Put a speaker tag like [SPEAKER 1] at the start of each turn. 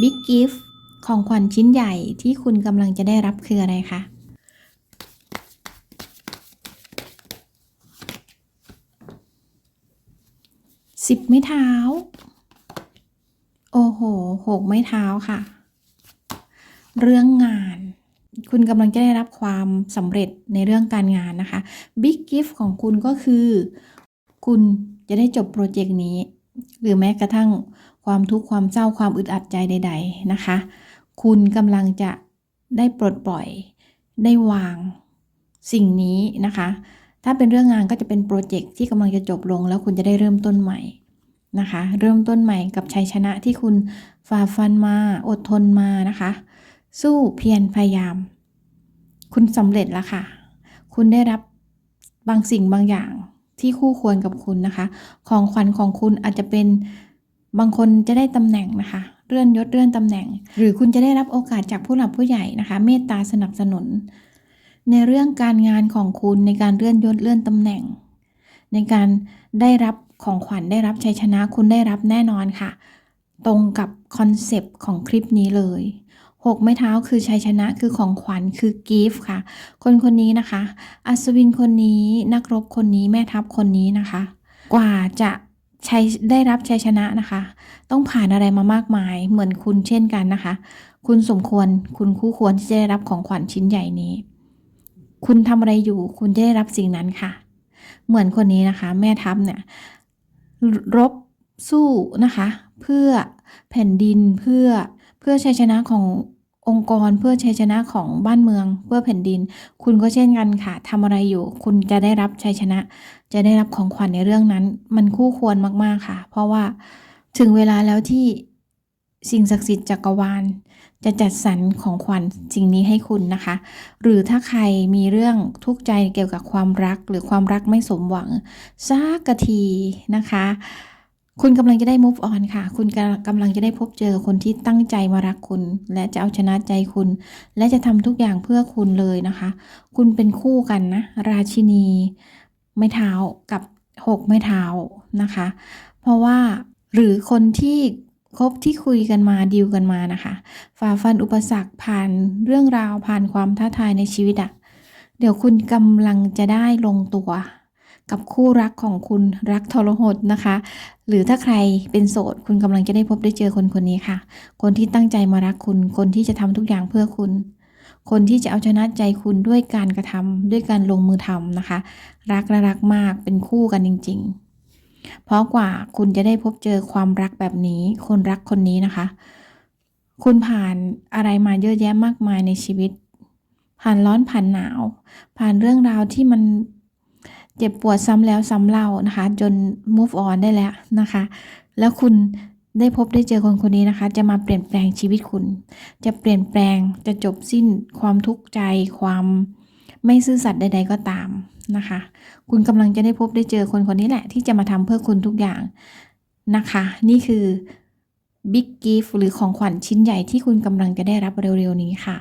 [SPEAKER 1] Big Gift ของขวัญชิ้นใหญ่ที่คุณกำลังจะได้รับคืออะไรคะ สิบไม้เท้า โอ้โห หกไม้เท้าค่ะ เรื่องงาน คุณกำลังจะได้รับความสำเร็จในเรื่องการงานนะคะ Big Gift ของคุณก็คือ คุณจะได้จบโปรเจกต์นี้ หรือแม้กระทั่ง ความทุกข์ความเศร้าความอึดอัดใจใด ๆนะคะ คุณกำลังจะได้ปลดปล่อย ได้วางสิ่งนี้นะคะ ถ้าเป็นเรื่องงานก็จะเป็นโปรเจกต์ที่กำลังจะจบลง แล้วคุณจะได้เริ่มต้นใหม่นะคะ เริ่มต้นใหม่กับชัยชนะที่คุณฝ่าฟันมาอดทนมานะคะ สู้เพียรพยายาม คุณสำเร็จแล้วค่ะ คุณได้รับบางสิ่งบางอย่างที่คู่ควรกับคุณนะคะ ของขวัญของคุณอาจจะเป็น บางคนจะได้ตำแหน่งนะคะ เลื่อนยศเลื่อนตำแหน่ง หรือคุณจะได้รับโอกาสจากผู้หลักผู้ใหญ่นะคะ เมตตาสนับสนุน ในเรื่องการงานของคุณในการเลื่อนยศเลื่อนตำแหน่ง ในการได้รับของขวัญได้รับชัยชนะคุณได้รับแน่นอนค่ะ ตรงกับคอนเซปต์ของคลิปนี้เลยหกไม้เท้าคือชัยชนะคือของขวัญคือกิฟต์ค่ะ คนคนนี้นะคะ อัศวินคนนี้นักรบคนนี้แม่ทัพคนนี้นะคะ กว่าจะ ชัยได้รับชัยชนะนะคะ ต้องผ่านอะไรมามากมายเหมือนคุณเช่นกันนะคะ คุณสมควรคุณคู่ควรที่จะได้รับของขวัญชิ้นใหญ่นี้ คุณทำอะไรอยู่ คุณจะได้รับสิ่งนั้นค่ะ เหมือนคนนี้นะคะ แม่ทัพเนี่ย รบสู้นะคะ เพื่อแผ่นดินเพื่อเพื่อชัยชนะของ องค์กรเพื่อชัยชนะของบ้านเมืองเพื่อแผ่นดิน คุณก็เช่นกันค่ะทำอะไรอยู่ คุณจะได้รับชัยชนะ จะได้รับของขวัญในเรื่องนั้น มันคู่ควรมากๆค่ะ เพราะว่าถึงเวลาแล้วที่สิ่งศักดิ์สิทธิ์จักรวาล จะจัดสรรของขวัญสิ่งนี้ให้คุณนะคะ หรือถ้าใครมีเรื่องทุกข์ใจเกี่ยวกับความรัก หรือความรักไม่สมหวังสักกะทีนะคะ คุณกำลังจะได้ move on ค่ะ คุณกำลังจะได้พบเจอคนที่ตั้งใจมารักคุณ และจะเอาชนะใจคุณ และจะทำทุกอย่างเพื่อคุณเลยนะคะ คุณเป็นคู่กันนะ ราชินี ไม้เท้ากับหกไม้เท้านะคะ เพราะว่าหรือคนที่คบที่คุยกันมาดีลกันมานะคะฝ่าฟันอุปสรรคผ่านเรื่องราวผ่านความท้าทายในชีวิตอะเดี๋ยวคุณกำลังจะได้ลงตัว กับคู่รักของคุณรักทรหดนะคะ หรือถ้าใครเป็นโสดคุณกำลังจะได้พบได้เจอคนคนนี้ค่ะ คนที่ตั้งใจมารักคุณ คนที่จะทำทุกอย่างเพื่อคุณ คนที่จะเอาชนะใจคุณด้วยการกระทำด้วยการลงมือทำนะคะ รักและรักมากเป็นคู่กันจริง ๆ เพราะกว่าคุณจะได้พบเจอความรักแบบนี้ คนรักคนนี้นะคะ คุณผ่านอะไรมาเยอะแยะมากมายในชีวิต ผ่านร้อนผ่านหนาว ผ่านเรื่องราวที่มัน เจ็บปวดซ้ำแล้วซ้ำเล่านะคะ จน move on ได้แล้วนะคะ แล้วคุณได้พบได้เจอคนคนนี้นะคะ จะมาเปลี่ยนแปลงชีวิตคุณ จะเปลี่ยนแปลงจะจบสิ้นความทุกข์ใจ ความไม่ซื่อสัตย์ใด ๆก็ตามนะคะ คุณกำลังจะได้พบได้เจอคนคนนี้แหละ ที่จะมาทำเพื่อคุณทุกอย่างนะคะ นี่คือ Big Gift หรือของขวัญชิ้นใหญ่ที่คุณกำลังจะได้รับเร็วๆนี้ค่ะ